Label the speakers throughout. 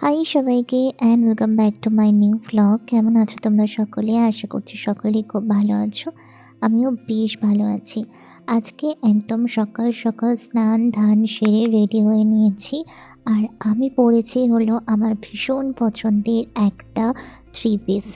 Speaker 1: High সবাইকে and welcome back to my new vlog কেমন আছো তোমরা সকলে? আশা করছি সকলেই খুব ভালো আছো। আমিও বেশ ভালো আছি। আজকে একদম সকাল সকাল স্নান, ধান সেরে রেডি হয়ে নিয়েছি। আর আমি পরেছি হলো আমার ভীষণ পছন্দের একটা থ্রি পিস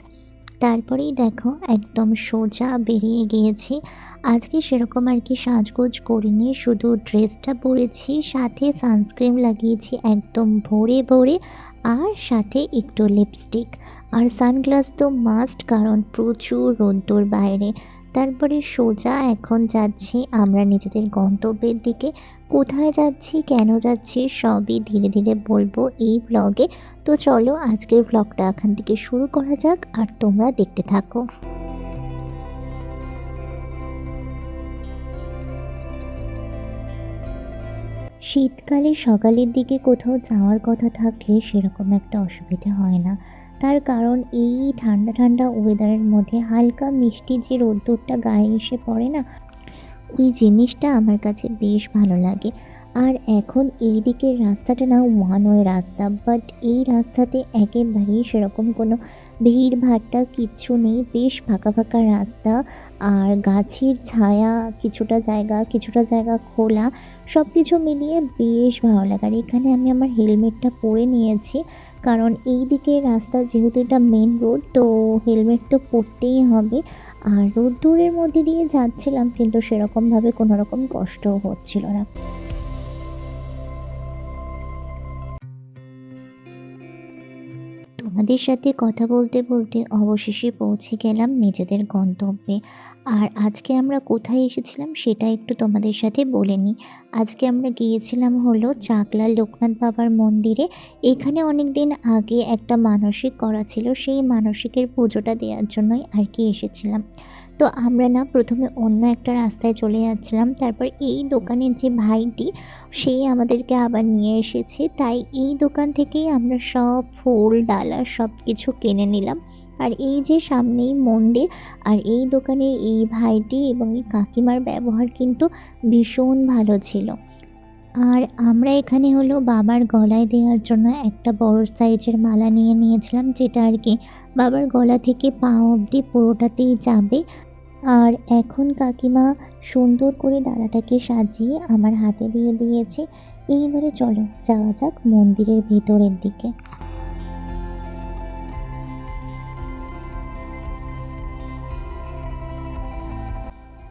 Speaker 1: তারপরেই দেখো, একদম সোজা বেরিয়ে গিয়েছি। আজকে সেরকম আর কি সাজগোজ করিনি, শুধু ড্রেসটা পরেছি, সাথে সানস্ক্রিন লাগিয়েছি একদম ভোরে ভরে, আর সাথে একটু লিপস্টিক। আর সানগ্লাস তো মাস্ট কারণ প্রচুর রোদ্দুর বাইরে। তারপরে সোজা এখন যাচ্ছি আমরা নিজেদের গন্তব্যের দিকে। কোথায় যাচ্ছি, কেন যাচ্ছি, সবই ধীরে ধীরে বলব এই ব্লগে তো চলো আজকের ব্লগটা এখান থেকে শুরু করা যাক আর তোমরা দেখতে থাকো। শীতকালে সকালের দিকে কোথাও যাওয়ার কথা থাকলে সেরকম একটা অসুবিধে হয় না। তার কারণ এই ঠান্ডা ঠান্ডা ওয়েদারের মধ্যে হালকা মিষ্টি যে রোদ্দুরটা গায়ে এসে পড়ে না, ওই জিনিসটা আমার কাছে বেশ ভালো লাগে। আর এখন এই দিকের রাস্তাটা না ওয়ান ওয়ে রাস্তা বাট এই রাস্তাতে একেবারেই সেরকম কোনো ভিড় ভাট্টা কিচ্ছু নেই, বেশ ফাঁকা ফাঁকা রাস্তা, আর গাছের ছায়া, কিছুটা জায়গা কিছুটা জায়গা খোলা সব কিছু মিলিয়ে বেশ ভালো লাগে। আর এখানে আমি আমার হেলমেটটা পরে নিয়েছি, কারণ এই দিকের রাস্তা যেহেতু এটা মেন রোড তো হেলমেট তো পরতেই হবে। আর রোদ্দুরের মধ্যে দিয়ে যাচ্ছিলাম, কিন্তু সেরকমভাবে কোনো রকম কষ্টও হচ্ছিল না। তোমাদের সাথে কথা বলতে বলতে অবশেষে পৌঁছে গেলাম নিজেদের গন্তব্যে। আর আজকে আমরা কোথায় এসেছিলাম সেটা একটু তোমাদের সাথে বলে নিই। আজকে আমরা গিয়েছিলাম হলো চাকলার লোকনাথ বাবার মন্দিরে। এখানে অনেক দিন আগে একটা মানসিক করা ছিল, সেই মানসিকের পুজোটা দেওয়ার জন্যই আর কি এসেছিলাম। তো আমরা না প্রথমে অন্য একটা রাস্তায় চলে যাচ্ছিলাম। তারপর এই দোকানের যে ভাইটি সেই আমাদেরকে আবার নিয়ে এসেছে। তাই এই দোকান থেকেই আমরা সব ফুল, ডালা সব কিছু কিনে নিলাম। আর এই যে সামনেই মন্দির, আর এই দোকানের এই ভাইটি এবং এই কাকিমার ব্যবহার কিন্তু ভীষণ ভালো ছিল। আর আমরা এখানে হলো বাবার গলায় দেওয়ার জন্য একটা বড় সাইজের মালা নিয়ে নিয়েছিলাম, যেটা আর কি বাবার গলা থেকে পা অবধি পুরোটাতেই যাবে। আর এখন কাকিমা সুন্দর করে ডালাটাকে সাজিয়ে আমার হাতে দিয়ে দিয়েছে। এইবারে চলো, যাওয়া যাক মন্দিরের ভেতরের দিকে।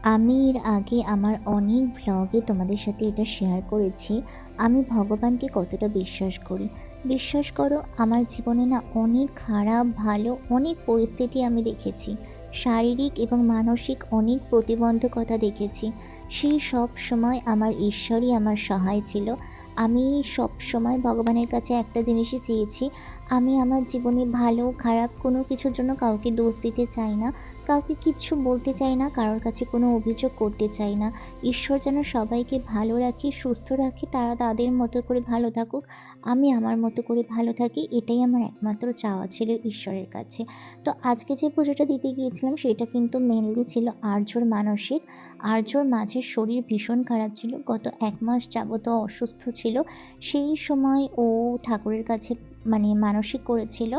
Speaker 1: আমি এর আগে আমার অনেক ভ্লগে তোমাদের সাথে এটা শেয়ার করেছি। আমি ভগবানকে কতটা বিশ্বাস করি। বিশ্বাস করো, আমার জীবনে না অনেক খারাপ, ভালো, অনেক পরিস্থিতি আমি দেখেছি। শারীরিক এবং মানসিক অনেক প্রতিবন্ধকতা দেখেছি। সেই সব সময় আমার ঈশ্বরই আমার সহায় ছিল। আমি সব সময় ভগবানের কাছে একটা জিনিসই চেয়েছি, আমি আমার জীবনে ভালো, খারাপ কোনো কিছুর জন্য কাউকে দোষ দিতে চাই না। কাউকে কিচ্ছু বলতে চাই না, কারোর কাছে কোনো অভিযোগ করতে চাই না। ঈশ্বর যেন সবাইকে ভালো রাখে, সুস্থ রাখে, তারা তাদের মতো করে ভালো থাকুক, আমি আমার মতো করে ভালো থাকি, এটাই আমার একমাত্র চাওয়া ছিল ঈশ্বরের কাছে। তো আজকে যে পুজোটা দিতে গিয়েছিলাম, সেটা কিন্তু মেনলি ছিল আর্যর মানসিক। আর্যর মাঝে শরীর ভীষণ খারাপ ছিল, গত এক মাস যাবত অসুস্থ ছিল। সেই সময় ও ঠাকুরের কাছে মানে মানসিক করেছিল।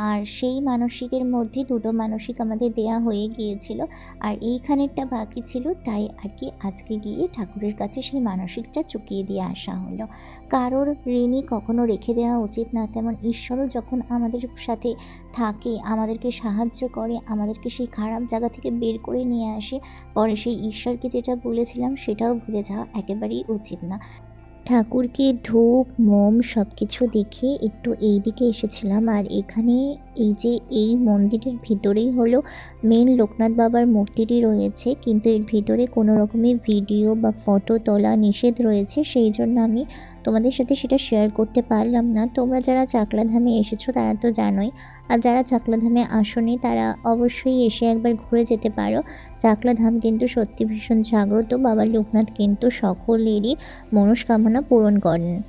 Speaker 1: আর সেই মানসিকের মধ্যে দুটো মানসিক আমাদের দেয়া হয়ে গিয়েছিল। আর এইখানেরটা বাকি ছিল, তাই আর কি আজকে গিয়ে ঠাকুরের কাছে সেই মানসিকটা চুকিয়ে দিয়ে আসা হলো। কারোর ঋণই কখনো রেখে দেওয়া উচিত না। তেমন ঈশ্বরও যখন আমাদের সাথে থাকে, আমাদেরকে সাহায্য করে, আমাদেরকে সেই খারাপ জায়গা থেকে বের করে নিয়ে আসে, পরে সেই ঈশ্বরকে যেটা বলেছিলাম, সেটাও ভুলে যাওয়া একেবারেই উচিত না। ঠাকুরকে ধূপ, মোম সব কিছু দেখে একটু এই দিকে এসেছিলাম। আর এখানে এই যে এই মন্দিরের ভিতরেই হলো মেন লোকনাথ বাবার মূর্তিটি রয়েছে। কিন্তু এর ভিতরে কোনো রকমের ভিডিও বা ফটো তোলা নিষেধ রয়েছে। সেই জন্য আমি তোমাদের সাথে সেটা শেয়ার করতে পারলাম না। তোমরা যারা চাকলাধামে এসেছ, তারা তো জানোই। আর যারা চাকলাধামে আসনি, তারা অবশ্যই এসে একবার ঘুরে যেতে পারো। চাকলাধাম কিন্তু সত্যি ভীষণ জাগ্রত। বাবা লোকনাথ কিন্তু সকলেরই মনস্কামনা পূরণ করেন।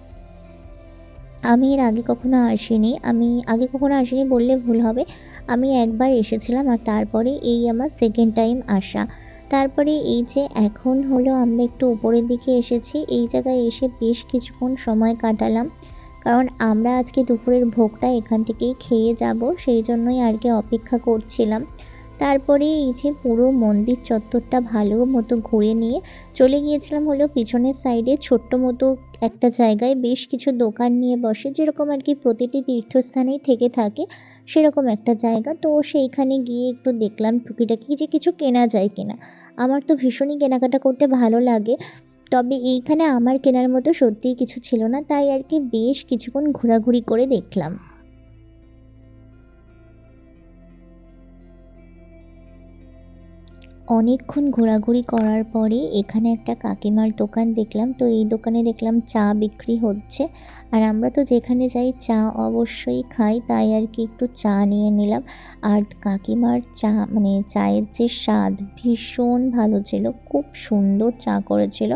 Speaker 1: আমি এর আগে কখনো আসিনি। আমি আগে কখনো আসিনি বললে ভুল হবে। আমি একবার এসেছিলাম আর তারপরে এই আমার সেকেন্ড টাইম আসা। তারপরে এই যে এখন হলো আমরা একটু উপরের দিকে এসেছি, এই জায়গায় এসে বেশ কিছুক্ষণ সময় কাটালাম। কারণ আমরা আজকে দুপুরের ভোগটা এখান থেকেই খেয়ে যাব, সেই জন্যই আর কি অপেক্ষা করছিলাম। তারপরে এই যে পুরো মন্দির চত্বরটা ভালো মতো ঘুরে নিয়ে চলে গিয়েছিলাম হলো পিছনের সাইডে, ছোট্ট মতো একটা জায়গায় বেশ কিছু দোকান নিয়ে বসে, যেরকম আর কি প্রতিটি তীর্থস্থানেই থেকে থাকে। সেরকম একটা জায়গা। তো সেইখানে গিয়ে একটু দেখলাম টুকিটাকি যে কিছু কেনা যায় কিনা। আমার তো ভীষণই কেনাকাটা করতে ভালো লাগে। তবে এইখানে আমার কেনার মতো সত্যিই কিছু ছিল না। তাই আর কি বেশ কিছুক্ষণ ঘোরাঘুরি করে দেখলাম। অনেকক্ষণ ঘোরাঘুরি করার পরে এখানে একটা কাকিমার দোকান দেখলাম। তো এই দোকানে দেখলাম চা বিক্রি হচ্ছে। আর আমরা তো যেখানে যাই চা অবশ্যই খাই, তাই আর কি একটু চা নিয়ে নিলাম। আর কাকিমার চা মানে চায়ের যে স্বাদ ভীষণ ভালো ছিল, খুব সুন্দর চা করেছিল।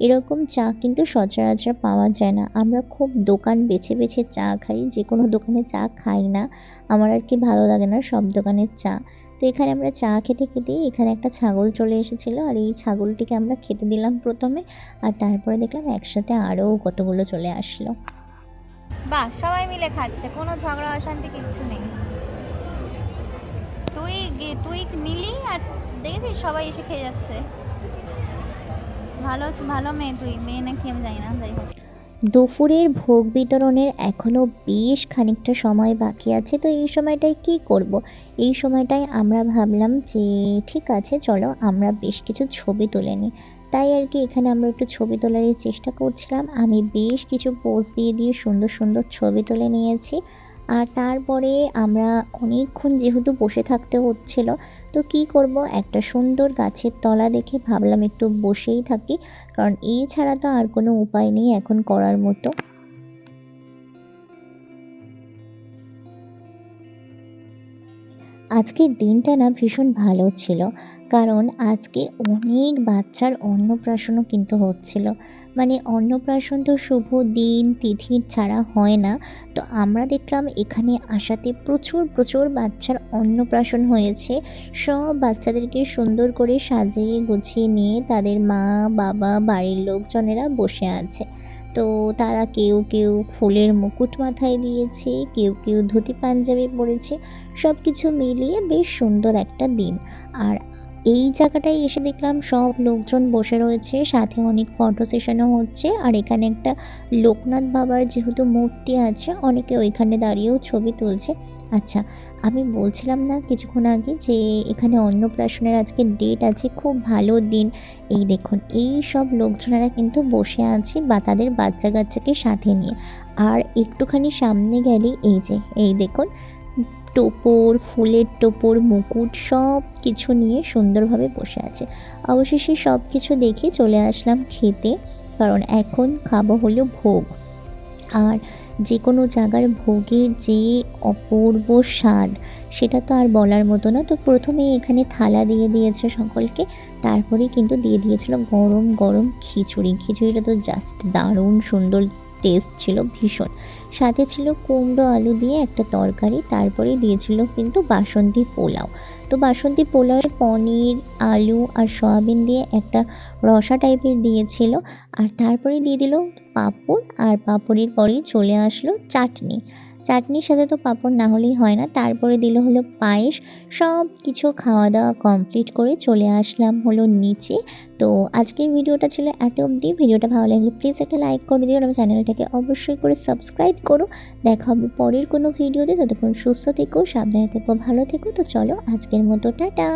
Speaker 1: এরকম চা কিন্তু সচরাচর পাওয়া যায় না। আমরা খুব দোকান বেছে বেছে চা খাই যে কোনো দোকানে চা খাই না। আমার আর কি ভালো লাগে না সব দোকানের চা। তো এখানে আমরা চা খেতে খেতেই এখানে একটা ছাগল চলে এসেছিল আর এই ছাগলটিকে আমরা খেতে দিলাম প্রথমে আর তারপরে দেখলাম একসাথে আরও কতগুলো চলে আসলো।
Speaker 2: বাহ, সবাই মিলে খাচ্ছে, কোনো ঝগড়া অশান্তি কিচ্ছু নেই। তুই তুই নিলি আর দেখেছিস সবাই এসে খেয়ে যাচ্ছে। ভালো ভালো মেয়ে তুই, মেয়ে না, খেয়ে আমি জানি না, যাই হোক।
Speaker 1: দুপুরের ভোগ বিতরণের এখনও বেশ খানিকটা সময় বাকি আছে, তো এই সময়টায় কি করব। এই সময়টায় আমরা ভাবলাম যে ঠিক আছে, চলো আমরা বেশ কিছু ছবি তুলে নিই। তাই আর কি এখানে আমরা একটু ছবি তোলার চেষ্টা করছিলাম। আমি বেশ কিছু পোজ দিয়ে দিয়ে সুন্দর সুন্দর ছবি তুলে নিয়েছি। আর তারপরে আমরা অনেকক্ষণ যেহেতু বসে থাকতে হচ্ছিল, তো কি করব? একটা সুন্দর গাছের তলা দেখে ভাবলাম একটু বসেই থাকি, কারণ এই ছাড়া তো আর কোনো উপায় নেই এখন করার মতো। আজকের দিনটা না ভীষণ ভালো ছিল। কারণ আজকে অনেক বাচ্চার অন্নপ্রাশনও কিন্তু হচ্ছিল। মানে অন্নপ্রাশন তো শুভ দিন তিথির ছাড়া হয় না। তো আমরা দেখলাম এখানে আসাতে প্রচুর প্রচুর বাচ্চার অন্নপ্রাশন হয়েছে। সব বাচ্চাদেরকে সুন্দর করে সাজিয়ে গুছিয়ে নিয়ে তাদের মা, বাবা, বাড়ির লোকজনেরা বসে আছে। তো তারা কেউ কেউ ফুলের মুকুট মাথায় দিয়েছে, কেউ কেউ ধুতি পাঞ্জাবি পরেছে সব কিছু মিলিয়ে বেশ সুন্দর একটা দিন। আর এই জায়গাটায় এসে দেখলাম সব লোকজন বসে রয়েছে, সাথে অনেক ফটো সেশনও হচ্ছে, আর এখানে একটা লোকনাথ বাবার যেহেতু মূর্তি আছে, অনেকে ওইখানে দাঁড়িয়েও ছবি তুলছে। আচ্ছা আমি বলছিলাম না কিছুক্ষণ আগে যে এখানে অন্নপ্রাশনের আজকে ডেট আছে, খুব ভালো দিন। এই দেখুন, এই সব লোকজনেরা কিন্তু বসে আছে বা তাদের বাচ্চা কাচ্চাকে সাথে নিয়ে। আর একটুখানি সামনে গেলেই এই যে, এই দেখুন টোপর, ফুলের টোপর, মুকুট সব কিছু নিয়ে সুন্দরভাবে বসে আছে। অবশেষে সব কিছু দেখে চলে আসলাম খেতে, কারণ এখন খাব হলো ভোগ। আর যে কোনো জায়গার ভোগের যে অপূর্ব স্বাদ, সেটা তো আর বলার মতো না। তো প্রথমেই এখানে থালা দিয়ে দিয়েছে সকলকে তারপরে কিন্তু দিয়ে দিয়েছিল গরম গরম খিচুড়ি। খিচুড়িটা তো জাস্ট দারুণ সুন্দর টেস্ট ছিল ভীষণ। সাথে ছিল কুমড়ো আলু দিয়ে একটা তরকারি, তারপরে দিয়েছিল কিন্তু বাসন্তী পোলাও। তো বাসন্তী পোলাওয়ে পনির, আলু আর সয়াবিন দিয়ে একটা রসা টাইপের দিয়েছিল আর তারপরে দিয়ে দিল পাঁপড় আর পাঁপড়ের পরেই চলে আসলো চাটনি। চাটনির সাথে তো পাঁপড় না হলেই হয় না। তারপরে দিল হলো পায়েস। সব কিছু খাওয়া দাওয়া কমপ্লিট করে চলে আসলাম হলো নিচে। তো আজকের ভিডিওটা ছিল এত অবধি। ভিডিওটা ভালো লাগলে প্লিজ একটা লাইক করে দিও। আমার চ্যানেলটাকে অবশ্যই করে সাবস্ক্রাইব করো। দেখা হবে পরের কোনো ভিডিওতে। ততক্ষণ সুস্থ থেকো, সাবধানে থেকো, ভালো থেকো। তো চলো আজকের মতো, টাটা!